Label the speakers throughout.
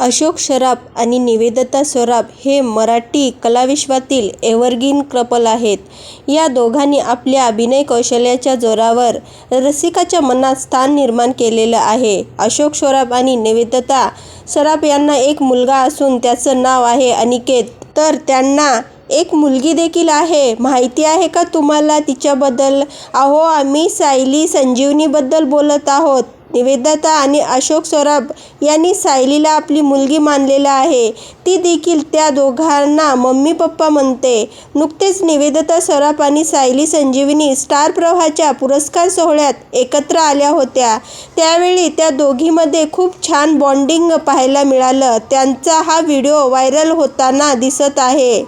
Speaker 1: अशोक सराफ आणि निवेदिता सराफ हे Marathi कलाविश्वातील evergreen couple आहेत. या दोघांनी आपल्या अभिनय कौशल्याच्या जोरावर रसिकाच्या मनात स्थान निर्माण केलेलं आहे. अशोक सराफ आणि निवेदिता सराफ यांना एक मुलगा असून त्याचं नाव आहे अनिकेत. तर त्यांना एक मुलगी देखील आहे. माहिती आहे का तुम्हाला तिच्याबद्दल? अहो आम्ही सायली संजीवनीबद्दल बोलत आहोत. निवेदिता आणि अशोक सराफ यांनी सायलीला आपली मुलगी मानलेलं आहे. ती देखील त्या दोघांना मम्मी पप्पा म्हणते. नुकतेच निवेदिता सराफ आणि सायली संजीवनी स्टार प्रवाहाच्या पुरस्कार सोहळ्यात एकत्र आल्या होत्या. त्यावेळी त्या दोघींमध्ये खूप छान बॉन्डिंग पाहायला मिळालं. त्यांचा हा व्हिडिओ व्हायरल होताना दिसत आहे.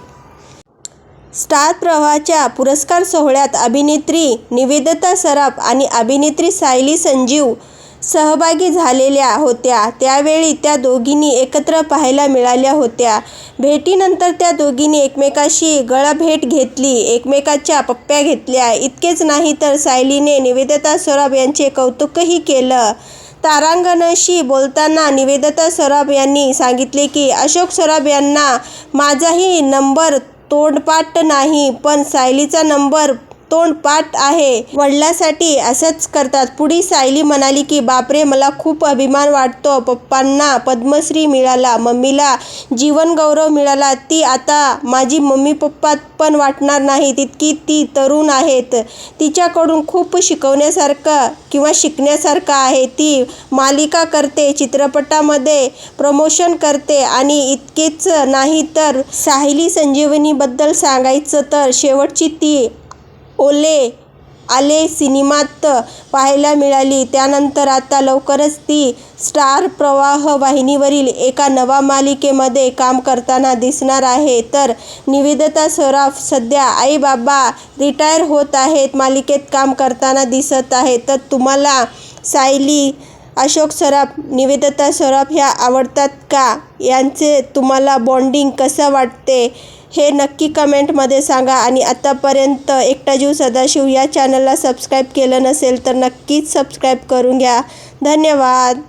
Speaker 1: स्टार प्रवाहाच्या पुरस्कार सोहळ्यात अभिनेत्री निवेदिता सराफ आणि अभिनेत्री सायली संजीव सहभागी झालेल्या होत्या. त्यावेळी त्या दोघींनी एकत्र पाहायला मिळाल्या होत्या. भेटीनंतर त्या दोघींनी एकमेकाशी गळाभेट घेतली. एकमेकाच्या पप्प्या घेतल्या. इतकेच नाही तर सायलीने निवेदिता सराफ यांचे कौतुकही केलं. तारांगणशी बोलताना निवेदिता सराफ यांनी सांगितले की अशोक सराफ यांना माझाही नंबर तोंडपाठ नाही, पण सायलीचा नंबर तोंडपाठ आहे. वडिलांसाठी असंच करतात. पुढे सायली म्हणाली की बापरे मला खूप अभिमान वाटतो. पप्पांना पद्मश्री मिळाला, मम्मीला जीवनगौरव मिळाला. ती आता माझी मम्मी पप्पा पण वाटणार नाही तितकी ती तरुण आहेत. तिच्याकडून खूप शिकवण्यासारखं किंवा शिकण्यासारखं आहे. ती मालिका करते, चित्रपटामध्ये प्रमोशन करते आणि इतकेच नाही तर सायली संजीवनीबद्दल सांगायचं तर शेवटची ती ओले आले सिनेमात पाहायला मिळाली. त्यानंतर आता लवकरच ती स्टार प्रवाह वाहिनीवरील एका नव्या मालिकेमध्ये काम करताना दिसणार आहे. तर निवेदिता सराफ सध्या आई बाबा रिटायर होत आहेत मालिकेत काम करताना दिसत आहेत. तर तुम्हाला सायली, अशोक सराफ, निवेदिता सराफ ह्या आवडतात का? यांचे तुम्हाला बाँडिंग कसं वाटते हे नक्की कमेंटमध्ये सांगा आणि आत्तापर्यंत एकटा जीव सदाशिव या चॅनलला सबस्क्राईब केलं नसेल तर नक्कीच सबस्क्राईब करून घ्या. धन्यवाद.